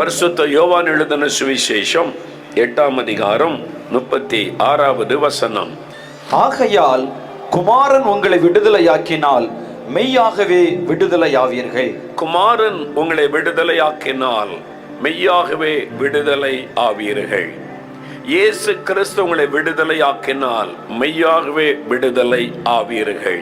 பரிசுத்த யோவான் எழுதின சுவிசேஷம் எட்டாம் அதிகாரம் முப்பத்தி ஆறாவது வசனம். ஆகையால் குமாரன் உங்களை விடுதலையாக்கினால் மெய்யாகவே விடுதலையாவீர்கள். குமாரன் உங்களை விடுதலையாக்கினால் மெய்யாகவே விடுதலை ஆவீர்கள் இயேசு கிறிஸ்து உங்களை விடுதலையாக்கினால் மெய்யாகவே விடுதலை ஆவீர்கள்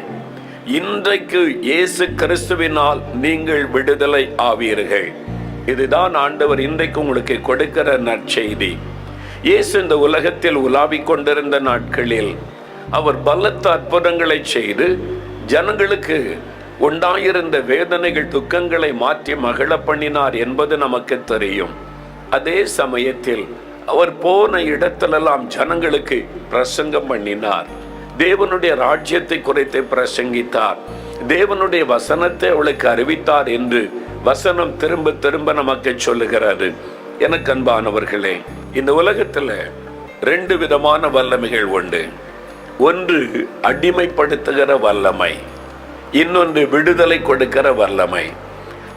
இன்றைக்கு இயேசு கிறிஸ்துவினால் நீங்கள் விடுதலை ஆவீர்கள் இதுதான் ஆண்டவர் இன்றைக்கு உங்களுக்கு கொடுக்கிற நற்செய்தி. இயேசு இந்த உலகத்தில் உலாவிக் கொண்டிருந்த நாட்களில் அவர் பலத்த அற்புதங்களை செய்து ஜனங்களுக்கு உண்டாயிருந்த வேதனைகள் துக்கங்களை மாற்றி மகிழ பண்ணினார் என்பது நமக்கு தெரியும். அதே சமயத்தில் அவர் போன இடத்திலெல்லாம் ஜனங்களுக்கு பிரசங்கம் பண்ணினார். தேவனுடைய ராஜ்யத்தை குறைத்து பிரசங்கித்தார். தேவனுடைய வசனத்தை அவளுக்கு அறிவித்தார் என்று வசனம் திரும்ப திரும்ப நமக்கு சொல்லுகிறது. எனக்கு அன்பானவர்களே இந்த உலகத்துல ரெண்டு விதமான வல்லமைகள் உண்டு. ஒன்று அடிமைப்படுத்துகிற வல்லமை. இன்னொன்று விடுதலை கொடுக்கிற வல்லமை.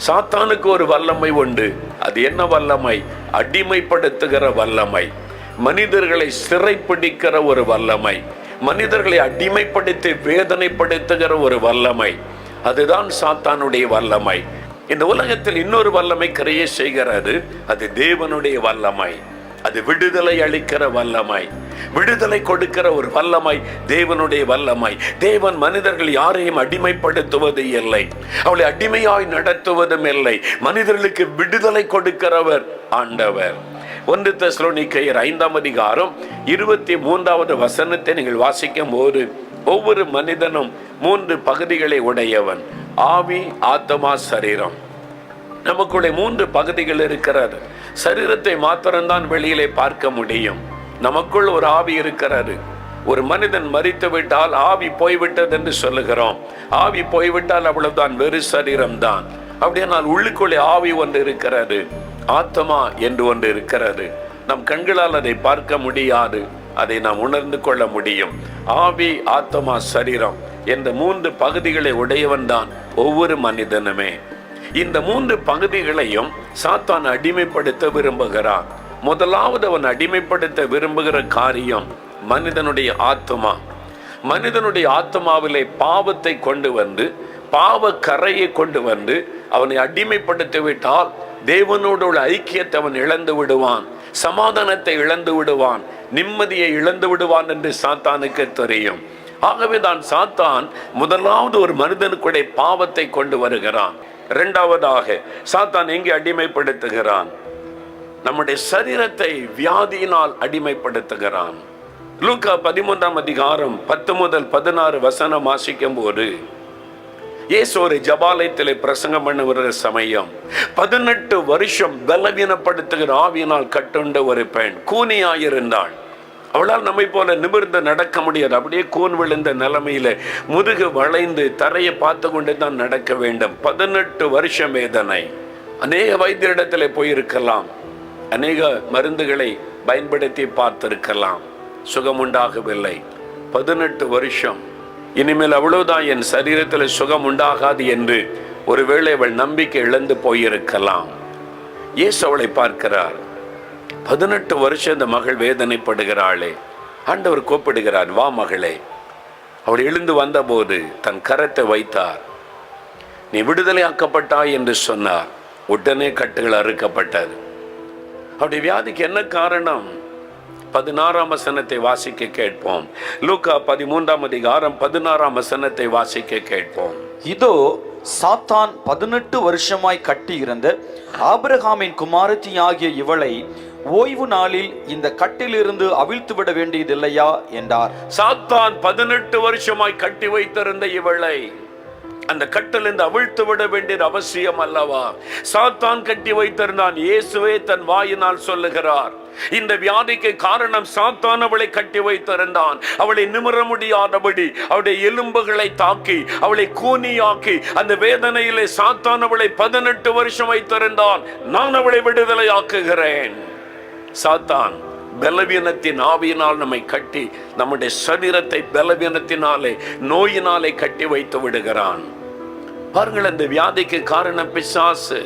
சாத்தானுக்கு ஒரு வல்லமை உண்டு. அது என்ன வல்லமை? அடிமைப்படுத்துகிற வல்லமை. மனிதர்களை சிறைப்பிடிக்கிற ஒரு வல்லமை. மனிதர்களை அடிமைப்படுத்தி வேதனைப்படுத்துகிற ஒரு வல்லமை. அதுதான் சாத்தானுடைய வல்லமை. இந்த உலகத்தில் இன்னொரு வல்லமை கிரைய செய்கிறது அது தேவனுடைய வல்லமை. அது விடுதலை அளிக்கிற வல்லமை. விடுதலை கொடுக்கிற ஒரு வல்லமை தேவனுடைய வல்லமை. தேவன் மனிதர்கள் யாரையும் அடிமைப்படுத்துவது இல்லை. அவளை அடிமையாய் நடத்துவதும் இல்லை. மனிதர்களுக்கு விடுதலை கொடுக்கிறவர் ஆண்டவர். ஒன்று தெசலோனிக்கையர் ஐந்தாம் அதிகாரம் இருபத்தி மூன்றாவது வசனத்தை நீங்கள் வாசிக்கும் போது ஒவ்வொரு மனிதனும் மூன்று பகுதிகளை உடையவன் ஆவி ஆத்மா சரீரம். நமக்குள்ளே மூன்று பகுதிகள் இருக்கிறது. சரீரத்தை மாத்திரம்தான் வெளியிலே பார்க்க முடியும். நமக்குள் ஒரு ஆவி இருக்கிறது. ஒரு மனிதன் மறித்து விட்டால் ஆவி போய்விட்டது என்று சொல்லுகிறோம். ஆவி போய்விட்டால் அவ்வளவுதான் வெறு சரீரம்தான். அப்படியானால் உள்ளுக்குள்ளே ஆவி ஒன்று இருக்கிறது. ஆத்மா என்று ஒன்று இருக்கிறது. நம் கண்களால் அதை பார்க்க முடியாது. அதை நாம் உணர்ந்து கொள்ள முடியும். ஆவி ஆத்மா சரீரம் என்ற மூன்று பகுதிகளை உடையவன் தான் ஒவ்வொரு மனிதனுமே. இந்த மூன்று பகுதிகளையும் சாத்தான் அடிமைப்படுத்த விரும்புகிறான் முதலாவது அவன் அடிமைப்படுத்த விரும்புகிற காரியம் மனிதனுடைய ஆத்மா. மனிதனுடைய ஆத்மாவிலே பாவத்தை கொண்டு வந்து பாவ கரையை கொண்டு வந்து அவனை அடிமைப்படுத்தி விட்டால் தேவனோடு உள்ள ஐக்கியத்தை அவன் இழந்து விடுவான். சமாதானத்தை இழந்து விடுவான். நிம்மதியை இழந்து விடுவான் என்று சாத்தானுக்கு தெரியும். ஆகவே தான் சாத்தான் முதலாவது ஒரு மனிதனுக்குடைய பாவத்தை கொண்டு வருகிறான். இரண்டாவதாக சாத்தான் எங்கே அடிமைப்படுத்துகிறான்? நம்முடைய சரீரத்தை வியாதியினால் அடிமைப்படுத்துகிறான். லூக்கா பதிமூன்றாம் அதிகாரம் பத்து முதல் பதினாறு வசனம் வாசிக்கும் போது இயேசு ஒரு ஜபாலயத்தில் பிரசங்கம் பண்ண வருகிற சமயம் பதினெட்டு வருஷம் பலவீனப்படுத்துகிற ஆவியினால் கட்டுண்ட ஒரு பெண் கூனியாயிருந்தாள். அவளால் நம்மை போல நிமிர்ந்து நடக்க முடியாது. அப்படியே கூன் விழுந்த நிலைமையில முதுகு வளைந்து தரையை பார்த்து கொண்டு தான் நடக்க வேண்டும். பதினெட்டு வருஷம் வேதனை. அநேக வைத்தியரிடத்தில் போயிருக்கலாம். அநேக மருந்துகளை பயன்படுத்தி பார்த்திருக்கலாம். சுகமுண்டாகவில்லை. பதினெட்டு வருஷம் இனிமேல் அவ்வளவுதான் என் சரீரத்தில் சுகம் உண்டாகாது என்று ஒருவேளை அவள் நம்பிக்கை இழந்து போயிருக்கலாம். இயேசு அவளை பார்க்கிறார். பதினெட்டு வருஷம் இந்த மகள் வேதனைப்படுகிறாளே. ஆண்டவர் கூப்பிடுகிறார் வா மகளே. அவள் எழுந்து வந்தபோது தன் கரத்தை வைத்தார். நீ விடுதலையாக்கப்பட்டாய் என்று சொன்னார். உடனே கட்டுகள் அறுக்கப்பட்டது. அவருடைய வியாதிக்கு என்ன காரணம்? பதினாறாம் வசனத்தை வாசிக்க கேட்போம். லூக்கா பதிமூன்றாம் அதிகாரம் பதினாறாம் வசனத்தை வாசிக்க கேட்போம். இதோ சாத்தான் பதினெட்டு வருஷமாய் கட்டியிருந்த ஆபிரகாமின் குமாரத்தி ஆகிய இவளை ஓய்வு நாளில் இந்த கட்டிலிருந்து அவிழ்த்து விட வேண்டியதில்லையா? என்றார். சாத்தான் பதினெட்டு வருஷமாய் கட்டி வைத்திருந்த இவளை அந்த கட்டிலிருந்து அவிழ்த்து விட வேண்டியது அவசியம் அல்லவா? சாத்தான் கட்டி வைத்திருந்தான் இயேசுவே தன் வாயினால் சொல்லுகிறார். இந்த வியாதிக்கு காரணம் சாத்தான் அவளை கட்டி வைத்திருந்தான். அவளை நிமிர முடியாதபடி அவளுடைய எலும்புகளை தாக்கி அவளை கூனியாக்கி அந்த வேதனையிலே சாத்தான் அவளை பதினெட்டு வருஷம் வைத்திருந்தான். நான் அவளை விடுதலையாக்குகிறேன். சாத்தான் பலவீனத்தின் ஆவியினால் நம்மை கட்டி நம்முடைய சரீரத்தை பலவீனத்தினாலே நோயினாலே கட்டி வைத்து விடுகிறான். பாருங்கள் அந்த வியாதிக்கு காரணம் பிசாசு.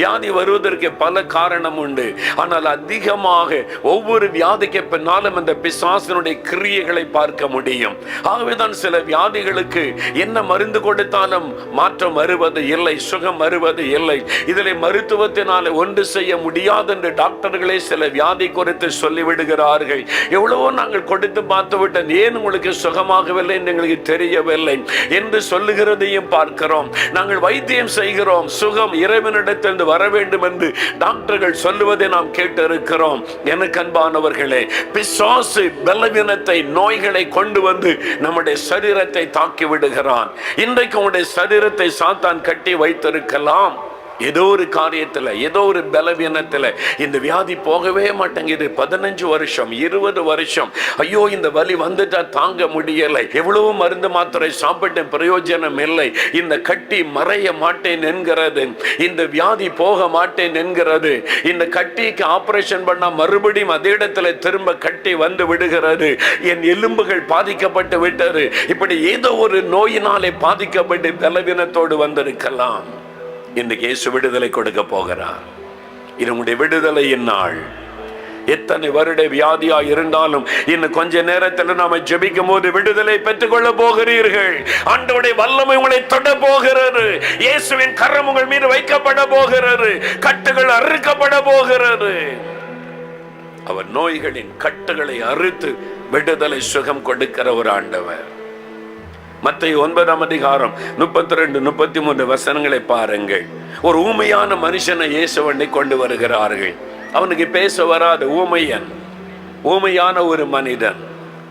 வியாதி வருவதற்கு பல காரணம் உண்டு. ஆனால் அதிகமாக ஒவ்வொரு வியாதிக்கு பின்னாலும் அந்த பிசாசனுடைய கிரியைகளை பார்க்க முடியும். ஆகவேதான் சில வியாதிகளுக்கு என்ன மருந்து கொடுத்தாலும் மாற்றம் வருவது இல்லை சுகம் வருவது இல்லை. இதில் மருத்துவத்தினால ஒன்று செய்ய முடியாது என்று டாக்டர்களே சில வியாதி குறித்து சொல்லிவிடுகிறார்கள். எவ்வளவோ நாங்கள் கொடுத்து பார்த்து விட்டோம் ஏன் உங்களுக்கு சுகமாகவில்லை என்று எங்களுக்கு தெரியவில்லை என்று சொல்லுகிறதையும் பார்க்கிறோம். நாங்கள் வைத்தியம் செய்கிறோம் சுகம் இறைவனிடத்திலிருந்து வர வேண்டும் என்று டாக்டர்கள் சொல்லுவதை நாம் கேட்டு இருக்கிறோம் எனக்கு அன்பானவர்களே பிசாசு பலவீனத்தை நோய்களை கொண்டு வந்து நம்முடைய சரீரத்தை தாக்கி விடுகிறான். இன்றைக்கு உங்களுடைய சரீரத்தை சாத்தான் கட்டி வைத்திருக்கலாம். ஏதோ ஒரு காரியத்துல ஏதோ ஒரு பலவீனத்துல இந்த வியாதி போகவே மாட்டேங்குது. பதினஞ்சு வருஷம் இருபது வருஷம். ஐயோ இந்த வலி வந்துட்டா தாங்க முடியலை. எவ்வளவு மருந்து மாத்திரை சாப்பிட்ட பிரயோஜனம் இல்லை. இந்த கட்டி மறைய மாட்டேன் என்கிறது. இந்த வியாதி போக மாட்டேன் என்கிறது. இந்த கட்டிக்கு ஆபரேஷன் பண்ணா மறுபடியும் அதே இடத்துல திரும்ப கட்டி வந்து விடுகிறது. என் எலும்புகள் பாதிக்கப்பட்டு விட்டது. இப்படி ஏதோ ஒரு நோயினாலே பாதிக்கப்பட்டு பலவீனத்தோடு வந்திருக்கலாம். இன்றைக்கு இயேசு விடுதலை கொடுக்க போகிறார். இது உங்களுடைய விடுதலையின் நாள். எத்தனை வருட வியாதியா இருந்தாலும் இன்னும் கொஞ்ச நேரத்தில் நாம ஜெபிக்கும் போது விடுதலை பெற்றுக்கொள்ள போகிறீர்கள். ஆண்டவருடைய வல்லமை உங்களை தொட போகிறது. இயேசுவின் கரம் உங்கள் மீது வைக்கப்பட போகிறது. கட்டுகள் அறுக்கப்பட போகிறது. அவர் நோய்களின் கட்டுகளை அறுத்து விடுதலை சுகம் கொடுக்கிற ஒரு ஆண்டவர். மற்ற ஒன்பதாம் அதிகாரம் முப்பத்தி ரெண்டு முப்பத்தி மூன்று வசனங்களை பாருங்கள். ஒரு ஊமையான மனுஷனை இயேசுவனை கொண்டு வருகிறார்கள். அவனுக்கு பேச வராத ஊமையன் ஊமையான ஒரு மனிதன்.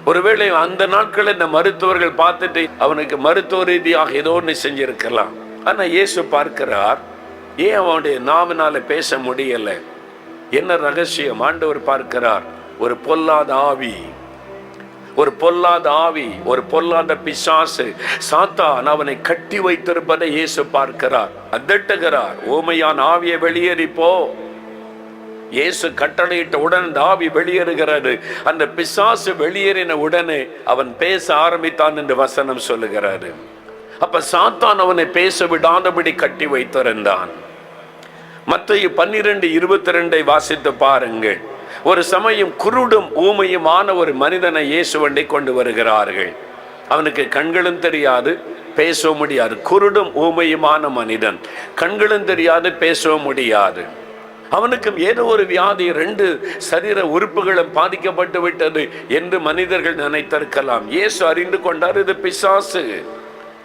ஒருவேளை அந்த நாட்களில் இந்த மருத்துவர்கள் பார்த்துட்டு அவனுக்கு மருத்துவ ரீதியாக ஏதோ ஒன்று செஞ்சிருக்கலாம். ஆனால் இயேசு பார்க்கிறார் ஏன் அவனுடைய நாவினால பேச முடியலை? என்ன ரகசியம்? ஆண்டவர் பார்க்கிறார் ஒரு பொல்லாத ஆவி. ஒரு பொல்லாத ஆவி ஒரு பொல்லாத பிசாசு சாத்தான் அவனை கட்டி வைத்திருப்பதை இயேசு பார்க்கிறார். அதட்டுகிறார் ஓமையான் ஆவியை வெளியேறிப்போ இயேசு கட்டளையிட்ட உடன் அந்த ஆவி வெளியேறுகிறது. அந்த பிசாசு வெளியேறின உடனே அவன் பேச ஆரம்பித்தான் என்று வசனம் சொல்லுகிறாரு அப்ப சாத்தான் அவனை பேச விடாதபடி கட்டி வைத்திருந்தான். மத்திய பன்னிரண்டு இருபத்தி ரெண்டை வாசித்து பாருங்கள். ஒரு சமயம் குருடும் ஊமையுமான ஒரு மனிதனை இயேசுவண்டை கொண்டு வருகிறார்கள். அவனுக்கு கண்களும் தெரியாது பேசவும் முடியாது. குருடும் ஊமையுமான மனிதன். கண்களும் தெரியாது பேசவும் முடியாது. அவனுக்கும் ஏதோ ஒரு வியாதி ரெண்டு சரீர உறுப்புகளும் பாதிக்கப்பட்டு விட்டது என்று மனிதர்கள் நினைத்திருக்கலாம். இயேசு அறிந்து கொண்டார் இது பிசாசு.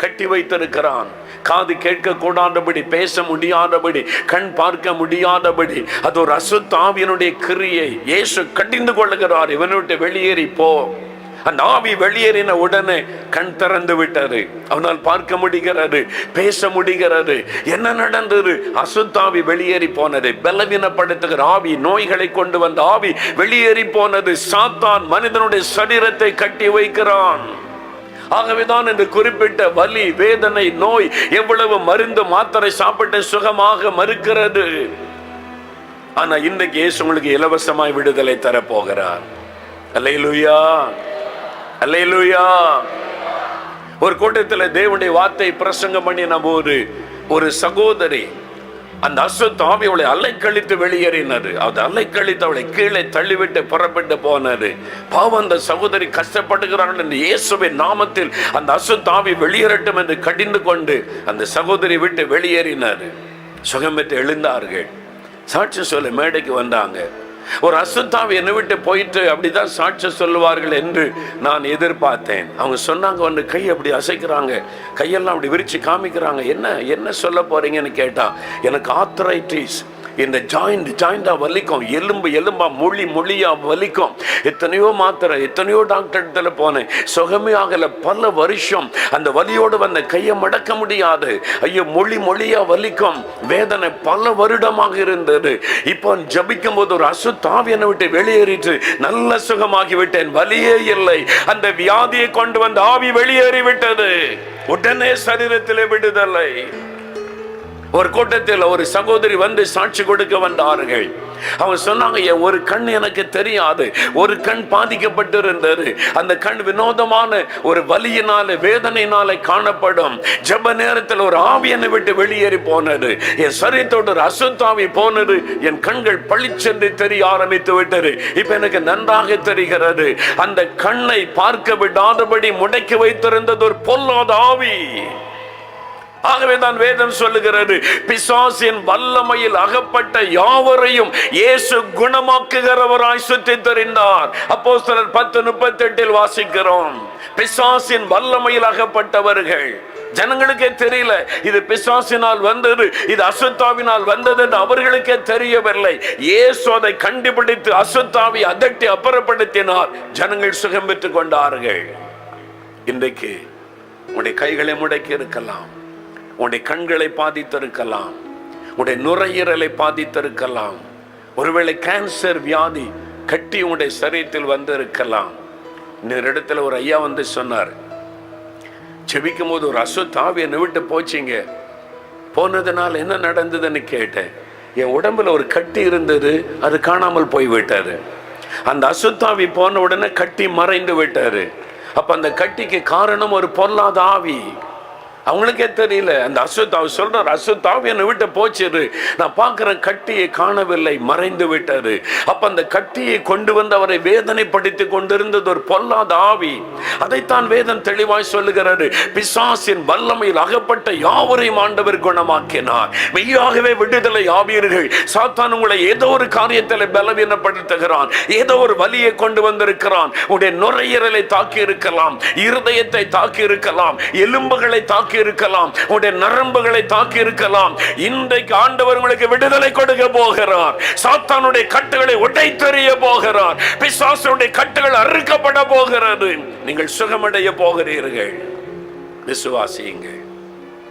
கட்டி வைத்திருக்கிறான். காது கேட்க கூடாதபடி பேச முடியாதபடி கண் பார்க்க முடியாதபடி அது ஒரு அசுத்தாவியனுடைய கிரியை. இயேசு கட்டிந்து கொள்ளுகிறார் இவனுட்டு வெளியேறி போ. அந்த ஆவி வெளியேறின உடனே கண் திறந்து விட்டது. அவனால் பார்க்க முடிகிறது பேச முடிகிறது. என்ன நடந்தது? அசுத்தாவி வெளியேறி போனது. பலவீனப்படுத்துகிற ஆவி நோய்களை கொண்டு வந்த ஆவி வெளியேறி போனது. சாத்தான் மனிதனுடைய சரீரத்தை கட்டி வைக்கிறான். ஆகவேதான் என்று குறிப்பிட்ட வலி வேதனை நோய் எவ்வளவு மருந்து மாத்திரை சாப்பிட்டு சுகமாக மறுக்கிறது. ஆனா இன்றைக்கு இயேசு உங்களுக்கு இலவசமாய் விடுதலை தர போகிறார் அல்லேலூயா. அல்லேலூயா. ஒரு கூட்டத்தில் தேவனுடைய வார்த்தை பிரசங்கம் பண்ணின போது ஒரு சகோதரி அந்த அசுத்த ஆவி அவளை அலைக்கழித்து வெளியேறினது. அது அலைக்கழித்து அவளை கீழே தள்ளிவிட்டு புறப்பட்டு போனது. பாவம் அந்த சகோதரி கஷ்டப்படுகிறார்கள் என்று இயேசுவின் நாமத்தில் அந்த அசுத்த வெளியேறட்டும் என்று கடிந்து கொண்டு அந்த சகோதரி விட்டு வெளியேறினார் சுகம் பெற்று எழுந்தார்கள். சாட்சி சொல்ல மேடைக்கு வந்தாங்க. ஒரு அசுத்தாவை என்னை விட்டு போயிட்டு அப்படிதான் சாட்சி சொல்லுவார்கள் என்று நான் எதிர்பார்த்தேன். அவங்க சொன்னாங்க ஒன்று கை அப்படி அசைக்கிறாங்க. கையெல்லாம் அப்படி விரிச்சு காமிக்கிறாங்க. என்ன என்ன சொல்ல போறீங்கன்னு கேட்டா எனக்கு ஆத்தரைட்டிஸ் இந்த ஜாயிண்ட் ஜாயிண்டா வலிக்கும். எலும்பு எலும்பா மொழி மொழியா வலிக்கும். எத்தனையோ மாத்திரை எத்தனையோ டாக்டர் இடத்துல போனேன். சுகமே ஆகல பல வருஷம் அந்த வலியோடு வந்த கையை மடக்க முடியாது. ஐயோ மொழி மொழியா வலிக்கும். வேதனை பல வருடமாக இருந்தது. இப்போ ஜபிக்கும் போது ஒரு என்னை விட்டு வெளியேறிட்டு நல்ல சுகமாகி விட்டேன். வலியே இல்லை. அந்த வியாதியை கொண்டு வந்த ஆவி வெளியேறி விட்டது உடனே சரீரத்திலே விடுதலை. ஒரு கூட்டத்தில் ஒரு சகோதரி வந்து சாட்சி கொடுக்க வந்தார்கள். அவங்க சொன்னாங்க ஒரு கண் எனக்கு தெரியாது. ஒரு கண் பாதிக்கப்பட்டிருந்தது. அந்த கண் வினோதமான ஒரு வலியினால வேதனையினால காணப்படும். ஜெப நேரத்தில் ஒரு ஆவியனை விட்டு வெளியேறி போனது. என் சரீரத்தோடு ஒரு அசுத்தாவி போனது. என் கண்கள் பளிச்சென்று தெரிய ஆரம்பித்து விட்டது. இப்ப எனக்கு நன்றாக தெரிகிறது. அந்த கண்ணை பார்க்க விடாதபடி முடக்கி வைத்திருந்தது ஒரு பொல்லாத ஆவி. ஆகவே தான் வேதம் சொல்லுகிறது பிசாசின் வல்லமையில் அகப்பட்ட யாவரையும் இயேசு குணமாக்குகிறவராய் சுற்றி தெரிந்தார் அப்போ சிலர் பத்து முப்பத்தி எட்டில் வாசிக்கிறோம் பிசாசின் வல்லமையில் அகப்பட்டவர்கள். ஜனங்களுக்கே தெரியல இது பிசாசினால் வந்தது இது அசுத்தாவினால் வந்தது என்று அவர்களுக்கே தெரியவில்லை. இயேசு அதை கண்டுபிடித்து அசுத்தாவை அதட்டி அப்புறப்படுத்தினார். ஜனங்கள் சுகம் பெற்றுக் கொண்டார்கள். இன்றைக்கு உடைய கைகளை முடக்கி இருக்கலாம். உன்னுடைய கண்களை பாதித்திருக்கலாம். உன்னுடைய நுரையீரலை பாதித்திருக்கலாம். ஒருவேளை கேன்சர் வியாதி கட்டி உன்னுடைய சரீரத்தில் வந்து இருக்கலாம் இன்னொரு இடத்துல ஒரு ஐயா வந்து சொன்னார் செபிக்கும் போது ஒரு அசுத்தாவி என்னை விட்டு போச்சிங்க. போனதுனால என்ன நடந்ததுன்னு கேட்டேன். என் உடம்புல ஒரு கட்டி இருந்தது அது காணாமல் போய்விட்டாரு அந்த அசுத்தாவி போன உடனே கட்டி மறைந்து விட்டாரு. அப்ப அந்த கட்டிக்கு காரணம் ஒரு பொல்லாத ஆவி. அவங்களுக்கே தெரியல. அந்த அசுத்தாவை சொல்றார் அசுத்தாவை என்னை விட்டு போச்சிரு. நான் பார்க்குற கட்டியை காணவில்லை மறைந்து விட்டாரு அப்ப அந்த கட்டியை கொண்டு வந்து அவரை வேதனைப்படுத்தி கொண்டிருந்தது ஒரு பொல்லாத ஆவி. அதைத்தான் வேதம் தெளிவாய் சொல்லுகிறாரு பிசாசின் வல்லமையில் அகப்பட்ட யாவரையும் ஆண்டவர் குணமாக்கினார். மெய்யாகவே விடுதலை ஆவீர்கள் சாத்தான் உங்களை ஏதோ ஒரு காரியத்தில் பலவீனப்படுத்துகிறான். ஏதோ ஒரு வலியை கொண்டு வந்திருக்கிறான். உடைய நுரையீரலை தாக்கி இருக்கலாம் இருதயத்தை தாக்கி இருக்கலாம் எலும்புகளை தாக்கி இருக்கலாம் உடைய நரம்புகளை தாக்கி இருக்கலாம் இன்றைக்கு ஆண்டவர் உங்களுக்கு விடுதலை கொடுக்க போகிறார். சாத்தானுடைய கட்டுகளை உடைத்தெறிய போகிறார். பிசாசனுடைய கட்டுகள் அறுக்கப்பட போகிறது. நீங்கள் சுகமடைய போகிறீர்கள். விசுவாசியுங்கள்.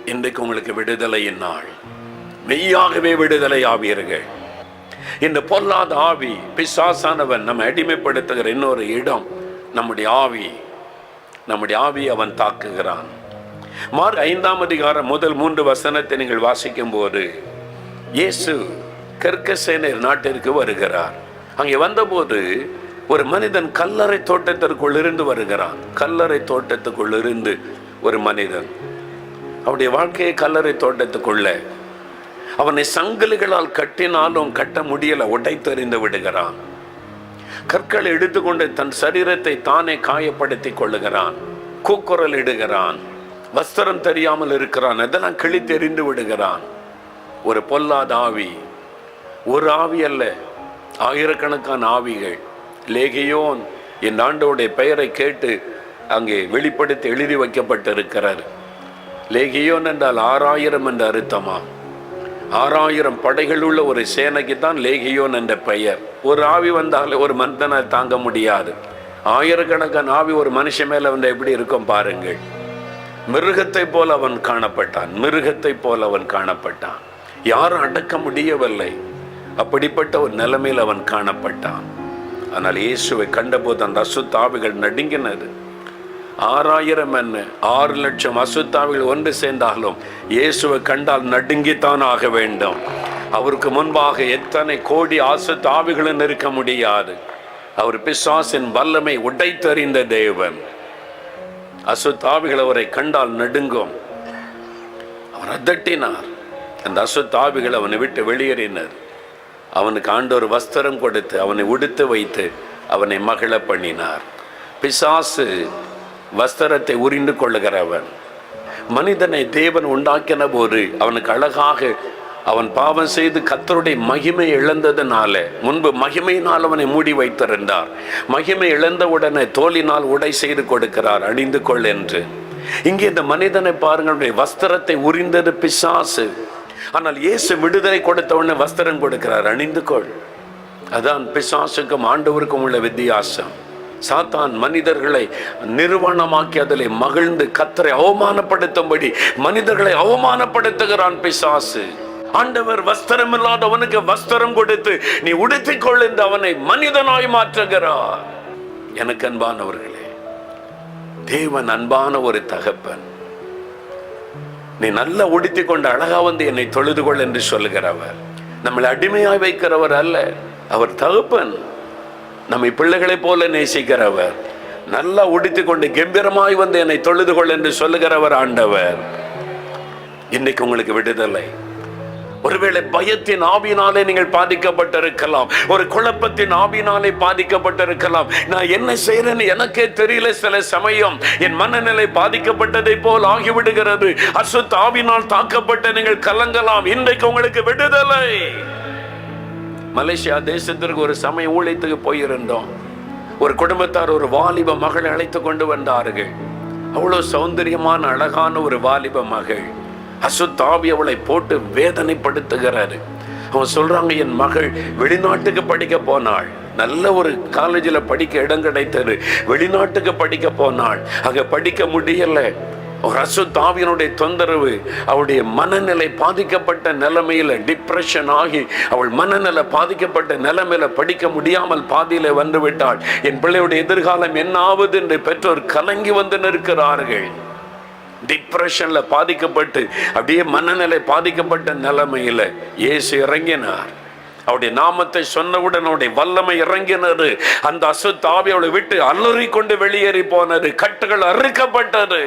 இன்றைக்கு உங்களுக்கு விடுதலையின் நாள். மெய்யாகவே விடுதலை ஆவீர்கள். இந்த பொல்லாத ஆவி பிசாசானவன் நம்ம அடிமைப்படுத்துகிற இன்னொரு இடம் நம்முடைய ஆவி நம்முடைய ஆவி அவன் தாக்குகிறான். மார்க் ஐந்தாம் அதிகாரம் முதல் மூன்று வசனத்தை நீங்கள் வாசிக்கும் போது இயேசு கர்க்கசேனர் நாட்டிற்கு வருகிறார். அங்கே வந்தபோது ஒரு மனிதன் கல்லறை தோட்டத்திற்குள் இருந்து வருகிறான். கல்லறை தோட்டத்துக்குள் இருந்து ஒரு மனிதன் அவருடைய வாழ்க்கையை கல்லறை தோட்டத்துக்குள்ள அவனை சங்கிலிகளால் கட்டினாலும் கட்ட முடியல உடைத்தெறிந்து விடுகிறான். கற்களை எடுத்துக்கொண்டு தன் சரீரத்தை தானே காயப்படுத்தி கொள்ளுகிறான். கூக்குரல் இடுகிறான். வஸ்திரம் தெரியாமல் இருக்கிறான். அதெல்லாம் தெரிந்து விடுகிறான்? ஒரு பொல்லாத ஆவி. ஒரு ஆவி அல்ல ஆயிரக்கணக்கான ஆவிகள். லேகியோன் என் ஆண்டோடைய பெயரை கேட்டு அங்கே வெளிப்படுத்தி எழுதி வைக்கப்பட்டிருக்கிறார். லேகியோன் என்றால் ஆறாயிரம் என்ற அர்த்தமா ஆறாயிரம் படைகள் உள்ள ஒரு சேனைக்கு தான் லேகியோன் என்ற பெயர். ஒரு ஆவி வந்தாலே ஒரு மனிதனை தாங்க முடியாது. ஆயிரக்கணக்கான ஆவி ஒரு மனுஷன் மேலே வந்து எப்படி இருக்கும் பாருங்கள். மிருகத்தை போல் அவன் காணப்பட்டான் மிருகத்தை போல் அவன் காணப்பட்டான். யாரும் அடக்க முடியவில்லை. அப்படிப்பட்ட ஒரு நிலைமையில் அவன் காணப்பட்டான். ஆனால் இயேசுவை கண்டபோது அந்த அசுத்தாவிகள் நடுங்கினது. ஆறாயிரம் என்ன ஆறு லட்சம் அசுத்தாவிகள் ஒன்று சேர்ந்தாலும் இயேசுவை கண்டால் நடுங்கித்தான் ஆக வேண்டும். அவருக்கு முன்பாக எத்தனை கோடி அசுத்தாவிகளும் இருக்க முடியாது. அவர் பிசாசின் வல்லமை உடைத்தறிந்த தேவன். அசுத்தாவிகள் அவரை கண்டால் நடுங்கும். அவர் அதட்டினார். அந்த அசுத்தாவிகள் அவனை விட்டு வெளியேறினர். அவனுக்கு ஆண்டோர் வஸ்திரம் கொடுத்து அவனை உடுத்து வைத்து அவனை மகிழ பண்ணினார். பிசாசு வஸ்திரத்தை உரிந்து கொள்ளுகிறவன். மனிதனை தேவன் உண்டாக்கின போது அவனுக்கு அழகாக அவன் பாவம் செய்து கத்தருடைய மகிமை இழந்ததுனால முன்பு மகிமையினால் அவனை மூடி வைத்திருந்தார். மகிமை இழந்தவுடனே தோலினால் உடை செய்து கொடுக்கிறார் அணிந்து கொள் என்று. இங்கே இந்த மனிதனை பாருங்கள் வஸ்திரத்தை உரிந்தது பிசாசு. ஆனால் இயேசு விடுதலை கொடுத்தவுடனே வஸ்திரம் கொடுக்கிறார் அணிந்து கொள். அதான் பிசாசுக்கும் ஆண்டவருக்கும் உள்ள வித்தியாசம். சாத்தான் மனிதர்களை நிர்வாணமாக்கி அதில் மகிழ்ந்து கத்தரை அவமானப்படுத்தும்படி மனிதர்களை அவமானப்படுத்துகிறான் பிசாசு. ஆண்டவர் வஸ்திரம் இல்லாதவனுக்கு வஸ்திரம் கொடுத்து நீ உடுத்திக் கொள் என்று அவனை மனிதனாய் மாற்றுகிறார். எனக்கு அன்பானவர்களே தேவன் அன்பான ஒரு தகப்பன். நீ நல்லா உடுத்திக் கொண்டு அழகா வந்து என்னை தொழுது கொள் என்று சொல்லுகிறவர். நம்மளை அடிமையாய் வைக்கிறவர் அல்ல அவர் தகப்பன். நம்மை பிள்ளைகளைப் போல நேசிக்கிறவர். நல்லா உடுத்திக் கொண்டு கம்பீரமாய் வந்து என்னை தொழுது கொள் என்று சொல்லுகிறவர் ஆண்டவர். இன்னைக்கு உங்களுக்கு விடுதலை. ஒருவேளை பயத்தின் ஆவினாலே நீங்கள் பாதிக்கப்பட்டிருக்கலாம். ஒரு குழப்பத்தின் ஆவினாலே பாதிக்கப்பட்டிருக்கலாம். நான் என்ன செய்யறேன்னு எனக்கே தெரியல சில சமயம். என் மனநிலை பாதிக்கப்பட்டதை போல் ஆகிவிடுகிறது. அசுத்த ஆவினால் தாக்கப்பட்ட நீங்கள் கலங்கலாம். இன்றைக்கு உங்களுக்கு விடுதலை. மலேசியா தேசத்திற்கு ஒரு சமய ஊழியத்துக்கு போயிருந்தோம். ஒரு குடும்பத்தார் ஒரு வாலிப மகளை அழைத்து கொண்டு வந்தார்கள். அவ்வளவு சௌந்தரியமான அழகான ஒரு வாலிப மகள். அசுத்தாவி அவளை போட்டு வேதனைப்படுத்துகிறாரு. அவன் சொல்றாங்க என் மகள் வெளிநாட்டுக்கு படிக்க போனாள். நல்ல ஒரு காலேஜில் படிக்க இடம் கிடைத்தது. வெளிநாட்டுக்கு படிக்க போனாள். அங்கே படிக்க முடியல. ஒரு அசுத்தாவியனுடைய தொந்தரவு அவளுடைய மனநிலை பாதிக்கப்பட்ட நிலைமையில டிப்ரெஷன் ஆகி அவள் மனநிலை பாதிக்கப்பட்ட நிலைமையில படிக்க முடியாமல் பாதியில வந்து விட்டாள். என் பிள்ளையுடைய எதிர்காலம் என்ன ஆவது என்று பெற்றோர் கலங்கி வந்து நிற்கிறார்கள். டிப்ரெஷன்ல பாதிக்கப்பட்டு அப்படியே மனநிலை பாதிக்கப்பட்ட நிலைமையில இயேசு இறங்கினார். அவருடைய நாமத்தை சொன்னவுடன் அவருடைய வல்லமை இறங்கினது. அந்த அசுத்தாவி அவளை விட்டு அலறி கொண்டு வெளியேறி போனது. கட்டுகள் அறுக்கப்பட்டது.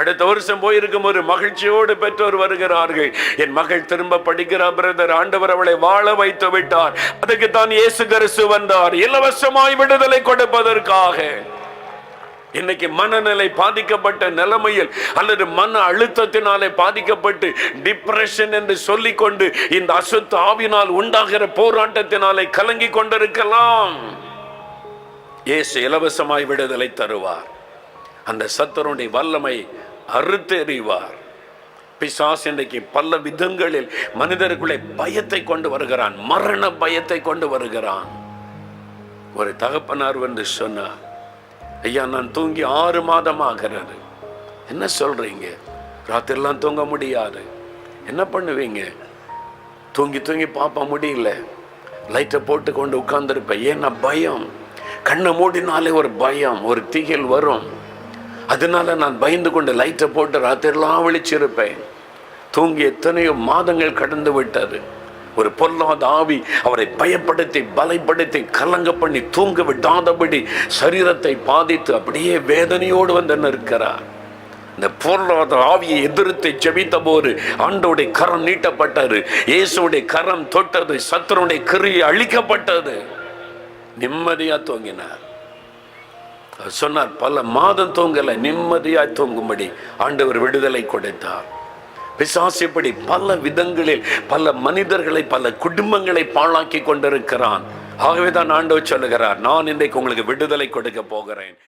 அடுத்த வருஷம் போயிருக்கும் ஒரு மகிழ்ச்சியோடு பெற்றோர் வருகிறார்கள். என் மகள் திரும்ப படிக்கிறார் பிரதர் ஆண்டவர் அவளை வாழ வைத்து விட்டார் அதுக்கு தான் இயேசு கரிசு வந்தார். இலவசமாய் விடுதலை கொடுப்பதற்காக. இன்னைக்கு மனநிலை பாதிக்கப்பட்ட நிலைமையில் அல்லது மன அழுத்தத்தினாலே பாதிக்கப்பட்டு டிப்ரெஷன் என்று சொல்லிக்கொண்டு இந்த அசுத்த ஆவினால் உண்டாகிற போராட்டத்தினாலே கலங்கி கொண்டிருக்கலாம். இயேசு இலவசமாய் விடுதலை தருவார். அந்த சத்தருடைய வல்லமை அறுத்தெறிவார். பிசாஸ் இன்றைக்கு பல விதங்களில் மனிதருக்குள்ளே பயத்தை கொண்டு வருகிறான் மரண பயத்தை கொண்டு வருகிறான். ஒரு தகப்பனார் வந்து சொன்னார் ஐயா நான் தூங்கி ஆறு மாதம் ஆகிறது என்ன சொல்றீங்க? ராத்திரிலாம் தூங்க முடியாது. என்ன பண்ணுவீங்க? தூங்கி தூங்கி பார்ப்ப முடியல. லைட்டை போட்டு கொண்டு உட்கார்ந்துருப்பேன். ஏன்னா பயம். கண்ணை மூடினாலே ஒரு பயம் ஒரு திகில் வரும். அதனால நான் பயந்து கொண்டு லைட்டை போட்டு ராத்திரிலாம் விழிச்சிருப்பேன். தூங்கி எத்தனையோ மாதங்கள் கடந்து விட்டது. ஒரு பொல்லாத ஆவி அவரை பயப்படுத்தி பலைப்படுத்தி கலங்க பண்ணி தூங்க விடாதபடி சரீரத்தை பாதித்து அப்படியே வேதனையோடு வந்து நிற்கிறார். இந்த பொருளாத ஆவியை எதிர்த்து ஜெபித்த போது ஆண்டோடைய கரம் நீட்டப்பட்டது இயேசுடைய கரம் தொட்டது சத்துருடைய கிரியை அழிக்கப்பட்டது. நிம்மதியா தூங்கினார். சொன்னார் பல மாதம் தூங்கலை நிம்மதியாய் தூங்கும்படி ஆண்டவர் விடுதலை கொடுத்தார். பிசாசிப்படி பல விதங்களில் பல மனிதர்களை பல குடும்பங்களை பாழாக்கி கொண்டிருக்கிறான். ஆகவே தான் ஆண்டவர் சொல்லுகிறார் நான் இன்றைக்கு உங்களுக்கு விடுதலை கொடுக்க போகிறேன்.